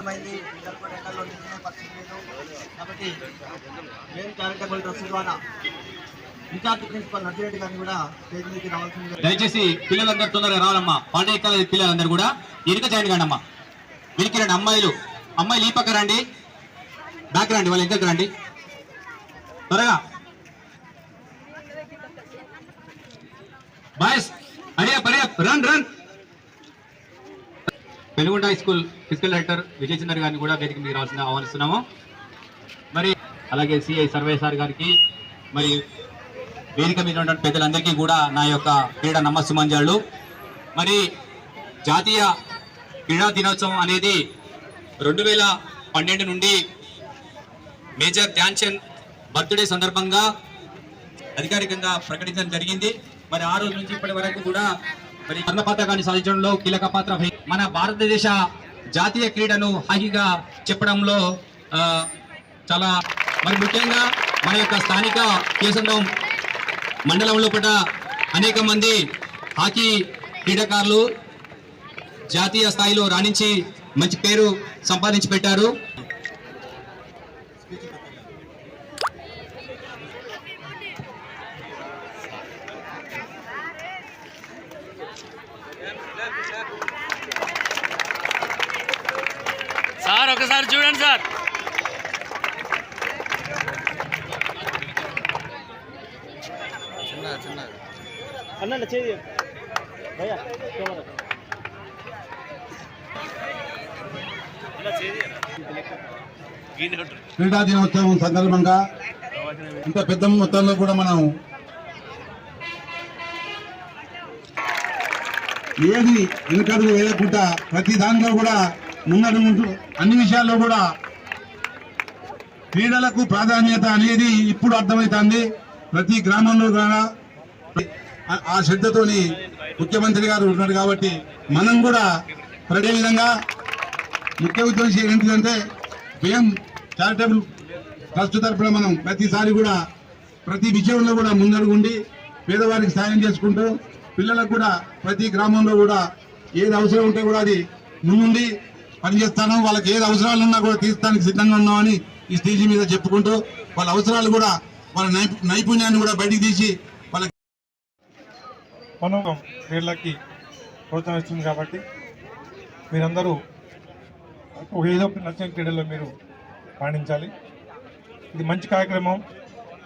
అర్థమైంది. కాబట్టి మేము చారిటబుల్ ట్రస్ట్ ద్వారా ప్రిన్సిపల్ నర్సిరెడ్డి గారిని కూడా రావాల్సింది దయచేసి పిల్లలందరూ తొందరగా రావాలమ్మా పాండే కాలేజ్ పిల్లలందరూ కూడా వెనుక జాయిన్ కాండి అమ్మా వెనుక రండి అమ్మాయిలు. అమ్మాయిలు ఈ పక్క రండి. బ్యాక్ రండి వాళ్ళు ఎంతకు రండి. త్వరగా. బాయ్స్ అడిగా అడియప్ run run. Penukonda high school physical director Vijay Chandra గారిని కూడా వేదిక మీద రావాల్సిన ఆహ్వానిస్తున్నాము. మరి అలాగే సిఐ సర్వే సార్ గారికి మరి వేదిక మీద ఉన్న పెద్దలందరికీ కూడా నా యొక్క క్రీడా నమస్సుమంజాళ్ళు మరి జాతీయ క్రీడా దినోత్సవం అనేది రెండు వేల పన్నెండు నుండి మేజర్ ధ్యాన్చంద్ బర్త్డే సందర్భంగా అధికారికంగా ప్రకటించడం జరిగింది. మరి ఆ రోజు నుంచి ఇప్పటి వరకు కూడా మరి స్వర్ణ పథకాన్ని సాధించడంలో కీలక పాత్ర మన భారతదేశ జాతీయ క్రీడను హాకీగా చెప్పడంలో చాలా మరి ముఖ్యంగా మన యొక్క స్థానిక కేసంగం మండలంలో కూడా అనేక మంది హాకీ క్రీడాకారులు జాతీయ స్థాయిలో రాణించి మంచి పేరు సంపాదించి పెట్టారు. సార్ ఒకసారి చూడండి సార్. అన్న చేయి భయ్యా క్రీడా దినోత్సవం సందర్భంగా ఇంత పెద్ద మొత్తంలో కూడా మనం ఏది వెనుకడుగు వేయకుండా ప్రతి దాంట్లో కూడా ముందడుగు అన్ని విషయాల్లో కూడా క్రీడలకు ప్రాధాన్యత అనేది ఇప్పుడు అర్థమవుతుంది. ప్రతి గ్రామంలో కూడా ఆ- శ్రద్ధతోని ముఖ్యమంత్రి గారు ఉన్నారు కాబట్టి మనం కూడా ప్రడే విధంగా ముఖ్య ఉద్దేశం ఏంటిదంటే బిఎం చారిటబుల్ ట్రస్ట్ తరఫున మనం ప్రతిసారి కూడా ప్రతి విషయంలో కూడా ముందడుగుండి పేదవారికి సాయం చేసుకుంటూ పిల్లలకు కూడా ప్రతి గ్రామంలో కూడా ఏది అవసరం ఉంటే కూడా అది ముందుండి పనిచేస్తాను. వాళ్ళకి ఏది అవసరాలు ఉన్నా కూడా తీర్చడానికి సిద్ధంగా ఉన్నామని ఈ స్టేజీ మీద చెప్పుకుంటూ వాళ్ళ అవసరాలు కూడా వాళ్ళ నైపు- నైపుణ్యాన్ని కూడా బయటికి తీసి వాళ్ళకి మనం క్రీడలకి ప్రోత్సహిస్తుంది కాబట్టి మీరందరూ ఒక ఏదో ఒక నచ్చిన క్రీడల్లో మీరు పాటించాలి. ఇది మంచి కార్యక్రమం.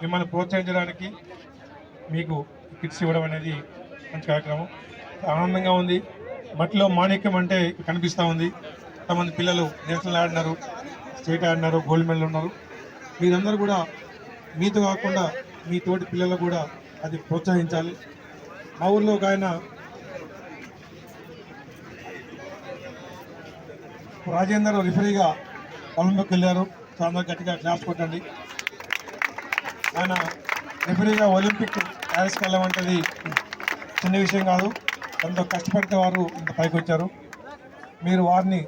మిమ్మల్ని ప్రోత్సహించడానికి మీకు కిట్స్ ఇవ్వడం అనేది మంచి కార్యక్రమం. ఆనందంగా ఉంది. మట్టిలో మాణిక్యం అంటే కనిపిస్తూ ఉంది. కొంతమంది పిల్లలు నేషనల్ ఆడినారు స్టేట్ ఆడినారు గోల్డ్ మెడల్ ఉన్నారు. మీరందరూ కూడా మీతో కాకుండా మీ తోటి పిల్లలు కూడా అది ప్రోత్సహించాలి. మా ఊర్లో ఒక ఆయన రాజేందర్ రిఫరీగా పొలంలోకి వెళ్ళారు. చాలా గట్టిగా క్లాస్ కొట్టండి. ఆయన రిఫరీగా ఒలింపిక్ ప్యారిస్కి వెళ్ళమంటది చిన్న విషయం కాదు. ఎంతో కష్టపడితే వారు ఇంత పైకి వచ్చారు. మీరు వారిని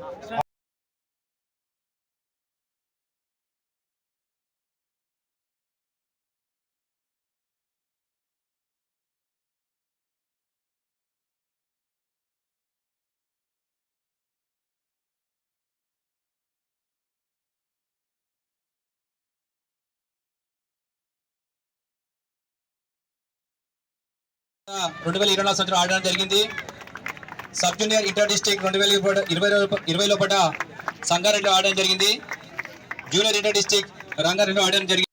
రెండు వేల ఇరవై నాలుగు సంవత్సరం ఆడడం జరిగింది. సబ్ జూనియర్ ఇంటర్ డిస్టిక్ రెండు వేల ఇరవై ఇరవై లోపల సంగారెడ్డిలో ఆడడం జరిగింది. జూనియర్ ఇంటర్ డిస్ట్రిక్ట్ రంగారెడ్డిలో ఆడడం జరిగింది.